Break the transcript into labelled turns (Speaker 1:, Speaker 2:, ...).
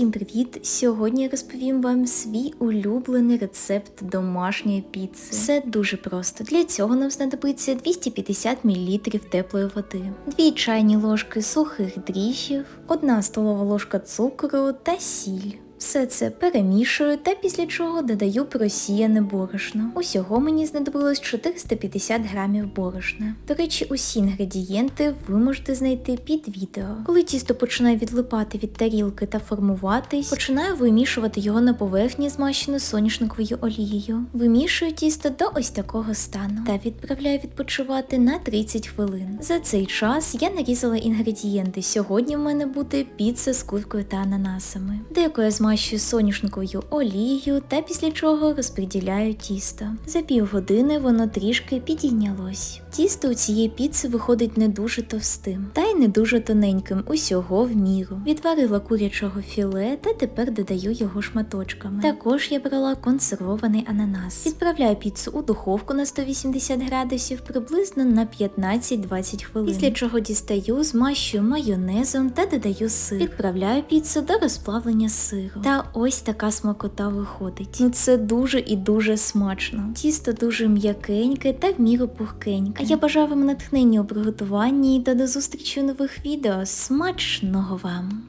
Speaker 1: Усім привіт! Сьогодні я розповім вам свій улюблений рецепт домашньої піци. Все дуже просто. Для цього нам знадобиться 250 мл теплої води, 2 чайні ложки сухих дріжджів, 1 столова ложка цукру та сіль. Все це перемішую та після чого додаю просіяне борошно. Усього мені знадобилось 450 грамів борошна. До речі, усі інгредієнти ви можете знайти під відео. Коли тісто починає відлипати від тарілки та формуватись, починаю вимішувати його на поверхні, змащену соняшниковою олією. Вимішую тісто до ось такого стану та відправляю відпочивати на 30 хвилин. За цей час я нарізала інгредієнти. Сьогодні в мене буде піца з куркою та ананасами, деяко я змащую соняшниковою олією та після чого розподіляю тісто. За півгодини воно трішки підійнялось. Тісто у цієї піци виходить не дуже товстим, та не дуже тоненьким, усього в міру. Відварила курячого філе та тепер додаю його шматочками. Також я брала консервований ананас. Відправляю піцу у духовку на 180 градусів приблизно на 15-20 хвилин. Після чого дістаю, змащую майонезом та додаю сир. Відправляю піцу до розплавлення сиру. Та ось така смакота виходить. Ну це дуже і дуже смачно. Тісто дуже м'якеньке та в міру пухкеньке. А я бажаю вам натхнення у приготуванні та до зустрічі нових відео. Смачного вам!